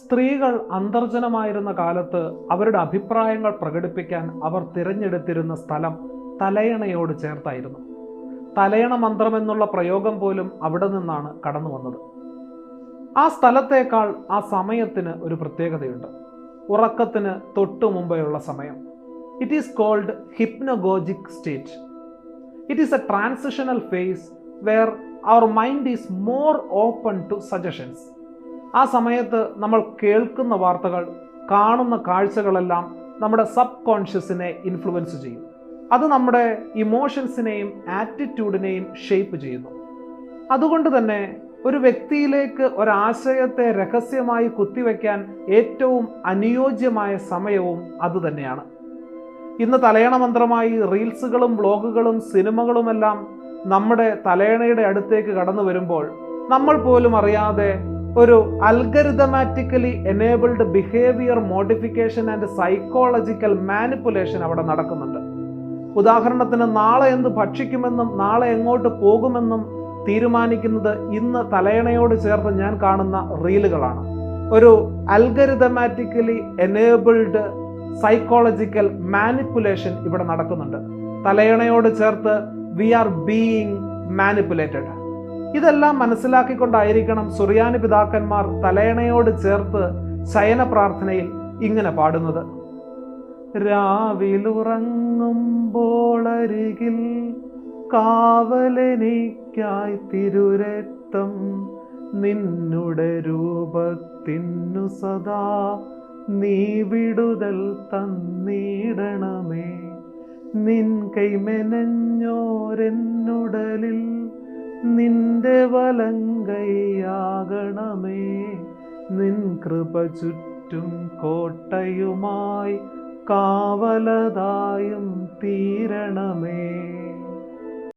സ്ത്രീകൾ അന്തർജനമായിരുന്ന കാലത്ത് അവരുടെ അഭിപ്രായങ്ങൾ പ്രകടിപ്പിക്കാൻ അവർ തിരഞ്ഞെടുത്തിരുന്ന സ്ഥലം തലയണയോട് ചേർത്തായിരുന്നു. തലയണ മന്ത്രം എന്നുള്ള പ്രയോഗം പോലും അവിടെ നിന്നാണ് കടന്നു വന്നത്. ആ സ്ഥലത്തേക്കാൾ ആ സമയത്തിന് ഒരു പ്രത്യേകതയുണ്ട്. ഉറക്കത്തിന് തൊട്ടു മുമ്പെയുള്ള സമയം. It is called hypnagogic state it is a transitional phase where our mind is more open to suggestions ആ സമയത്ത് നമ്മൾ കേൾക്കുന്ന വാർത്തകൾ കാണുന്ന കാഴ്ചകളെല്ലാം നമ്മുടെ സബ് കോൺഷ്യസിനെ ഇൻഫ്ലുവൻസ് ചെയ്യും. അത് നമ്മുടെ ഇമോഷൻസിനെയും ആറ്റിറ്റ്യൂഡിനെയും ഷേപ്പ് ചെയ്യുന്നു. അതുകൊണ്ട് തന്നെ ഒരു വ്യക്തിയിലേക്ക് ഒരാശയത്തെ രഹസ്യമായി കുത്തിവെക്കാൻ ഏറ്റവും അനുയോജ്യമായ സമയവും അതുതന്നെയാണ് ഇന്ന് തലയണ മന്ത്രമായി റീൽസുകളും വ്ളോഗുകളും സിനിമകളുമെല്ലാം നമ്മുടെ തലയണയുടെ അടുത്തേക്ക് കടന്നു വരുമ്പോൾ നമ്മൾ പോലും അറിയാതെ ഒരു algorithmically enabled behaviour modification and psychological manipulation അവിടെ നടക്കുന്നുണ്ട്. ഉദാഹരണത്തിന് നാളെ എന്ത് ഭക്ഷിക്കുമെന്നും നാളെ എങ്ങോട്ട് പോകുമെന്നും തീരുമാനിക്കുന്നത് ഇന്ന് തലയണയോട് ചേർത്ത് ഞാൻ കാണുന്ന റീലുകളാണ്. ഒരു അൽഗരിതമാറ്റിക്കലി എനേബിൾഡ് സൈക്കോളജിക്കൽ മാനിപ്പുലേഷൻ ഇവിടെ നടക്കുന്നുണ്ട്. തലയണയോട് ചേർത്ത് വി ആർ ബീയിങ് മാനിപ്പുലേറ്റഡ് ഇതെല്ലാം മനസ്സിലാക്കിക്കൊണ്ടായിരിക്കണം സുറിയാനി പിതാക്കന്മാർ തലയണയോട് ചേർത്ത് ശയന പ്രാർത്ഥനയിൽ ഇങ്ങനെ പാടുന്നത്. രാവിലുറങ്ങുമ്പോളരികിൽ കാവലെനിക്കായി തിരുരക്തം നിന്നുടെ രൂപത്തിന്നു സദാ നീ വിടുതൽ തന്നിടണമേ. നിൻ കൈമെനഞ്ഞോരെന്നുടലിൽ നിന്റെ വലങ്കൈയാകണമേ നിൻ കൃപ ചുറ്റും കോട്ടയുമായി കാവലതായും തീരണമേ.